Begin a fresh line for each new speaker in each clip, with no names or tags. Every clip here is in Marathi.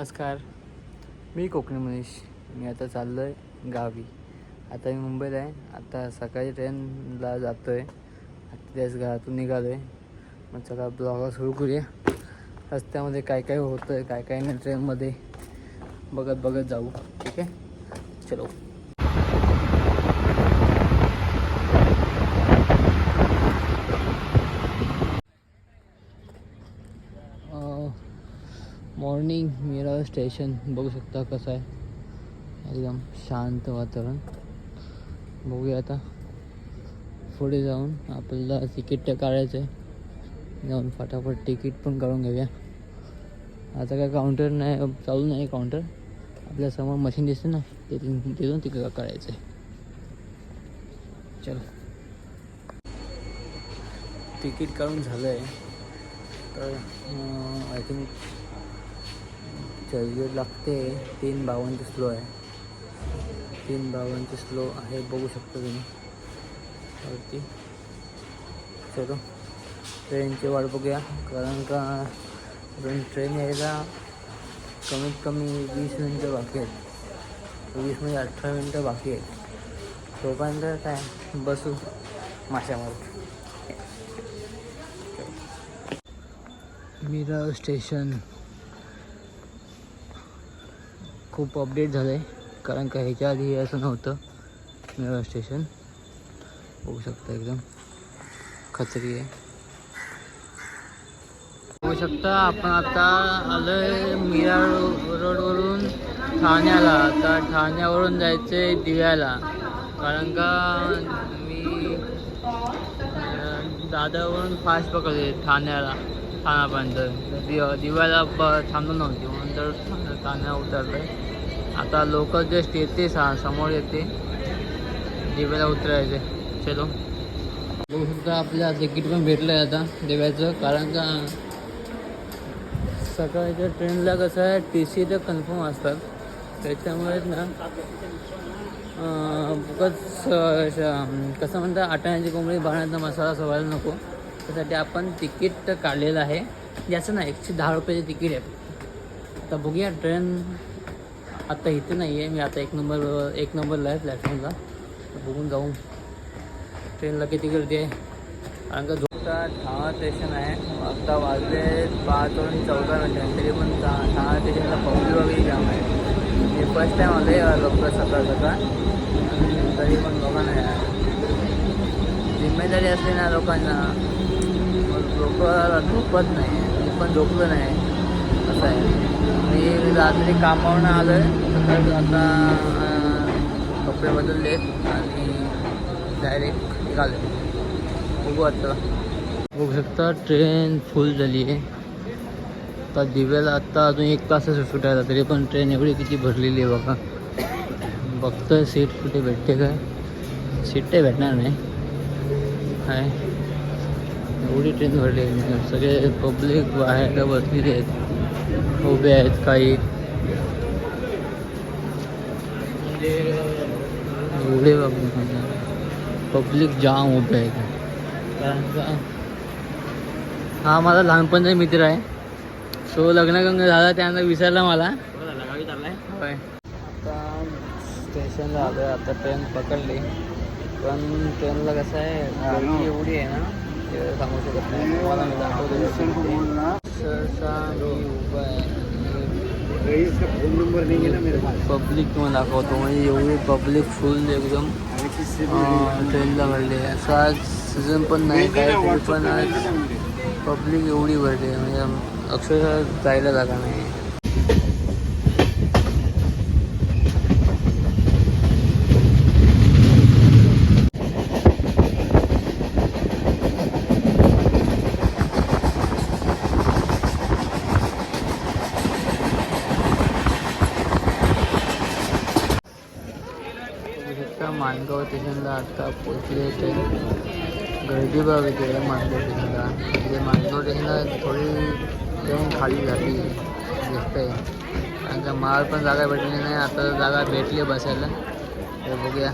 नमस्कार. मी कोकणी मनीष. मी आता चाललो आहे गावी. आता मी मुंबईत आहे. आता सकाळी ट्रेनला जातो आहे आता त्याच घरातून निघालो आहे मग चला ब्लॉगा सुरू करूया. रस्त्यामध्ये काय काय होतं आहे काय काय नाही ट्रेनमध्ये. बघत बघत जाऊ. ठीक आहे? चलो मॉर्निंग मीरा स्टेशन बघू शकता कसं आहे. एकदम शांत वातावरण. बघूया आता. पुढे जाऊन आपल्याला तिकीट काढायचं आहे. जाऊन फटाफट तिकीट पण काढून घेऊया. आता काय काउंटर नाही चालू नाही काउंटर आपल्यासमोर मशीन दिसते ना तिथून तिथून तिकीट काढायचं आहे. चलो. तिकीट काढून झालं आहे तर आय थिंक चर्चगेट लागते तीन बावनचे स्लो आहे तीन बावनचे स्लो आहे बघू शकता तुम्ही वरती चलो ट्रेनची वाट बघूया कारण का अजून ट्रेन यायला कमीत कमी वीस मिनटं बाकी आहेत वीस म्हणजे अठरा मिनटं बाकी आहेत तोपर्यंत काय बसू माशामार मीरा स्टेशन खूप अपडेट झालं आहे कारण का ह्याच्या आधी हे असं नव्हतं. मीरा स्टेशन. बघू शकता एकदम. खचरी आहे. बघू शकता आपण आता आलो आहे मीरा रोडवरून ठाण्याला. आता ठाण्यावरून जायचं आहे दिव्याला. कारण का मी दादावरून दादरवरून फास्ट पकडले ठाण्याला. ठाण्यापर्यंत. दि दिव्याला ब थांबलो नव्हती. म्हणून तर ठाण्या- ठाण्या उतरलं आहे आता लोकल जस्ट येते सा समोर येते. दिव्याला उतरायचे. चलो. बघू आपल्या तिकीट पण भेटलं आहे आता दिव्याचं कारण का सकाळच्या ट्रेनला कसं आहे टी सी तर कन्फर्म असतात. त्याच्यामुळेच ना अं, कसं म्हणतात आटाण्याची कोंबडी बाळण्याचा मसाला सोडायला नको. त्यासाठी आपण तिकीट तर काढलेलं आहे. याचं ना एकशे दहा रुपयाचे तिकीट आहे. आता बघूया ट्रेन आत्ता इथे नाही आहे मी आता एक नंबर एक नंबरला आहे प्लॅटफॉर्मला बघून जाऊ. ट्रेनला किती गर्दी आहे. कारण का झोपता ठाणा स्टेशन आहे. आत्ता वाजले पाच वाजून चौदा मिनटं. तरी पण ठाणा स्टेशनला पब्लिक वगैरे जाम आहे. मी फर्स्ट टाईम आले लवकर सकाळ सकाळ. आणि तरी पण लोकांना जिम्मेदारी असते ना लोकांना. लोक झोपत नाही. मी पण झोपलो नाही. असं आहे. रात्री कामावरून आलो आहे तर आता कपडे बदलले आणि डायरेक्ट निघालो बघू आता. बघू शकता ट्रेन फुल झाली आहे. आता दिव्याला आत्ता अजून एक तासच सुटायला तरी पण ट्रेन एवढी किती भरलेली आहे बघा. बघतोय सीट कुठे भेटते काय? सीट ते भेटणार नाही. काय एवढी ट्रेन भरली आहे सगळे पब्लिक बाहेर बसलेली आहेत. उभे आहेत काही. एवढे पब्लिक जाम उभे आहेत. हा माझा लहानपणचा मित्र आहे. सो लग्न गंग झाला त्यानंतर विसरला मला. होय. आता स्टेशनला आलो आहे आता ट्रेन पकडली. पण ट्रेनला कसं आहे एवढी आहे ना ते सांगू शकत नाही. मला मी दाखवतो. सहसा मी उभा आहे पब्लिक तुम्हाला दाखवतो. म्हणजे एवढी पब्लिक फुल एकदम ट्रेनला भरली आहे. असं आज सीझन पण नाही काय पण आज पब्लिक एवढी भरली आहे. म्हणजे अक्षरशः जायला जागा नाही बघू शकता माणगाव स्टेशनला आता पोचले ते गर्दी बघा तिकडे माणगाव स्टेशनला म्हणजे स्टेशनला थोडी ट्रेन खाली झाली दिसतंय. कारण का माल पण जागा भेटली नाही आता जागा भेटली बसायला. तर बघूया.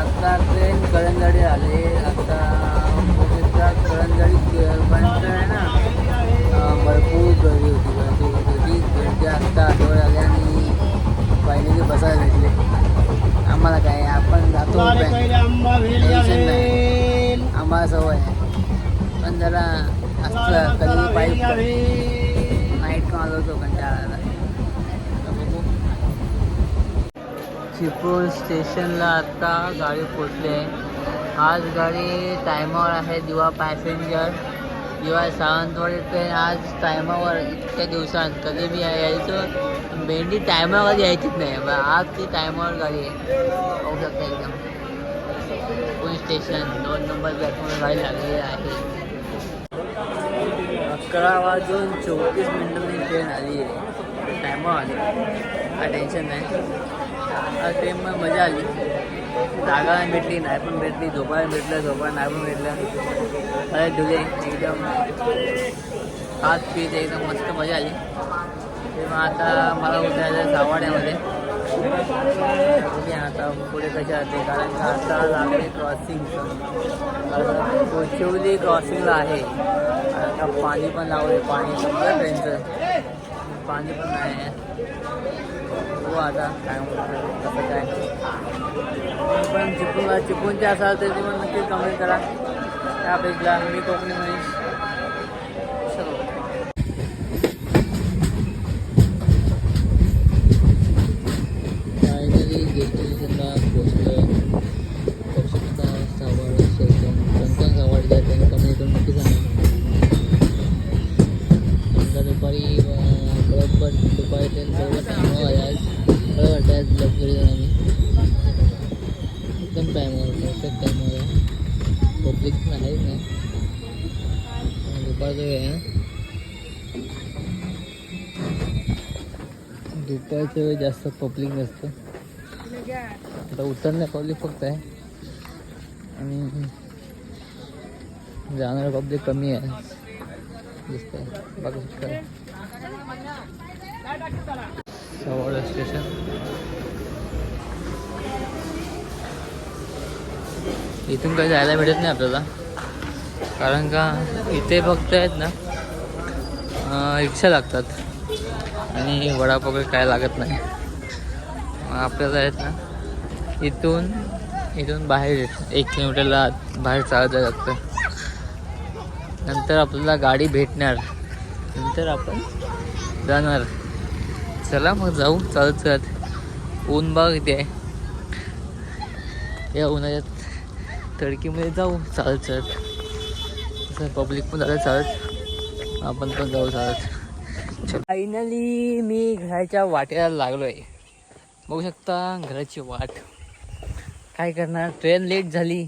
आता ट्रेन करंजाडी आली आता खूप आहे टेन्शन नाही आम्हाला सवय आहे पण जरा असलं कधी पाईप नाईट मागवतो कंटाळा आला. आता बघू चिपळूण स्टेशनला आत्ता गाडी पोचली आहे. आज गाडी टायमावर आहे दिवा पॅसेंजर दिवा सावंतवाडी ट्रेन आज टायमावर इतक्या दिवसांत कधी बी यायचं भेंडी टायमावर यायचीच नाही. पण आज ती टायमावर गाडी आहे. पाहू शकता एकदम. चिपळूण स्टेशन दोन नंबर प्लॅटफॉर्म गाडी लागलेली आहे. अकरा वाजून चौतीस मिनटं ट्रेन आली आहे. टायमावर आली काय टेन्शन नाही. आज ट्रेनमध्ये मजा आली. जागा नाही भेटली नाही पण भेटली झोपायला भेटलं झोपायला नाही पण भेटलं अरे धुले एकदम हात पीत एकदम मस्त मजा आली. मग आता मला उतरायचं सावाड्यामध्ये. आता पुढे कशा राहते कारण का आता लागले क्रॉसिंग कोचिवली क्रॉसिंगला आहे. आता पाणी पण लावले पाणी सगळं ट्रेनचं पाणी पण नाही आहे आता काय कसं काय पण चिपून चिपूनचे असाल तर तुम्ही नक्की कमेंट करा. त्या पेजला मी कोकणी मनीष. चलो फायनली डेस्टिनेशनला दुपारचं वेळ आहे दुपारच्या वेळी जास्त पब्लिक नसतं. आता उतरण्या पब्लिक फक्त आहे. आणि जाणारं पब्लिक कमी आहे. दिसतंय. बघू शकता. सवाड स्टेशन इथून काही जायला भेटत नाही आपल्याला. कारण का इथे फक्त आहेत ना रिक्षा लागतात. आणि वडापाव वगैरे काय लागत नाही. आपल्याला आहेत ना इथून इथून बाहेर एक किलोमीटरला बाहेर चालत जायला लागतं. नंतर आपल्याला गाडी भेटणार. नंतर आपण जाणार. चला मग जाऊ चालत चालत. ऊन बाग इथे आहे. या उन्हाळ्यात तडकीमध्ये जाऊ चालत चालत. पब्लिक पण झालं चालत आपण पण जाऊ चालत फायनली मी घराच्या वाटेला लागलो आहे बघू शकता घराची वाट. काय करणार? ट्रेन लेट झाली.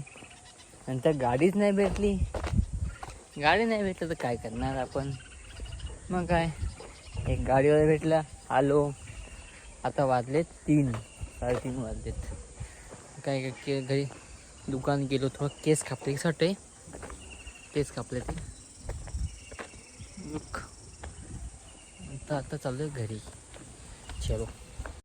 नंतर गाडीच नाही भेटली. गाडी नाही भेटलं तर काय करणार आपण? मग काय? एक गाडीवाला भेटला. आलो. आता वाजलेत तीन. साडेतीन वाजलेत. काय काय के घरी दुकान गेलो थोडं केस कापले साठी केस कापले ते. आता आता चालू घरी. चलो.